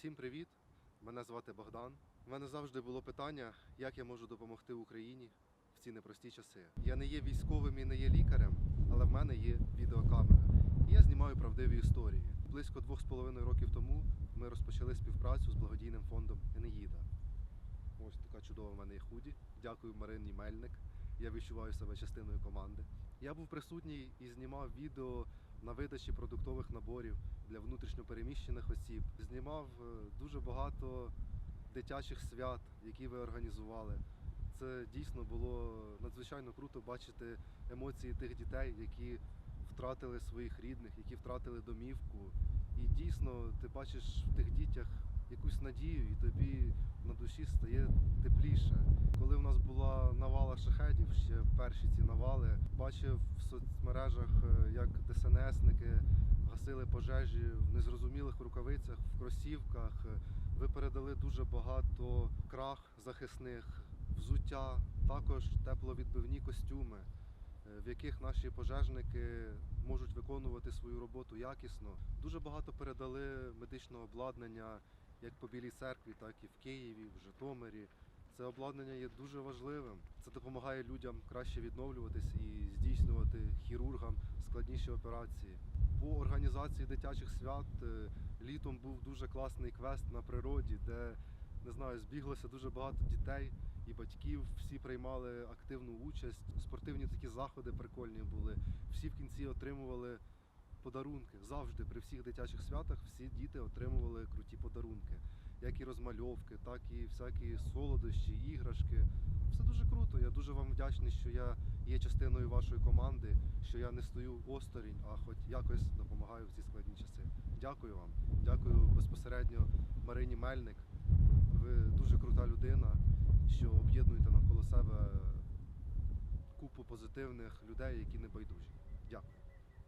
Всім привіт! Мене звати Богдан. У мене завжди було питання, як я можу допомогти Україні в ці непрості часи. Я не є військовим і не є лікарем, але в мене є відеокамера. І я знімаю правдиві історії. Близько двох з половиною років тому ми розпочали співпрацю з благодійним фондом Енеїда. Ось така чудова в мене худі. Дякую Марині Мельник. Я відчуваю себе частиною команди. Я був присутній і знімав відео на видачі продуктових наборів для внутрішньопереміщених осіб. Знімав е, дуже багато дитячих свят, які ви організували. Це дійсно було надзвичайно круто бачити емоції тих дітей, які втратили своїх рідних, які втратили домівку. І дійсно ти бачиш в тих дітях якусь надію, і тобі на душі стає тепліше. Коли в нас була навала шахедів, ще перші ці навали, бачив в соцмережах, е, як ДСНСники гасили пожежі в незрозумілих рукавицях, в кросівках. Е, Ви передали дуже багато крах захисних, взуття, також тепловідбивні костюми, е, в яких наші пожежники можуть виконувати свою роботу якісно. Дуже багато передали медичного обладнання як по Білій церкві, так і в Києві, в Житомирі. Це обладнання є дуже важливим. Це допомагає людям краще відновлюватись і здійснювати хірургам складніші операції. По організації дитячих свят е, літом був дуже класний квест на природі, де не знаю, збіглося дуже багато дітей і батьків. Всі приймали активну участь. Спортивні такі заходи прикольні були. Всі в кінці отримували подарунки. Завжди при всіх дитячих святах всі діти отримували круті подарунки, як і розмальовки, так і всякі солодощі, іграшки. Все дуже круто. Я дуже вам вдячний, що я є частиною вашої команди, що я не стою осторонь, а хоч якось допомагаю в ці складні часи. Дякую вам. Дякую безпосередньо Марині Мельник. Ви дуже крута людина, що об'єднуєте навколо себе купу позитивних людей, які не байдужі. Дякую.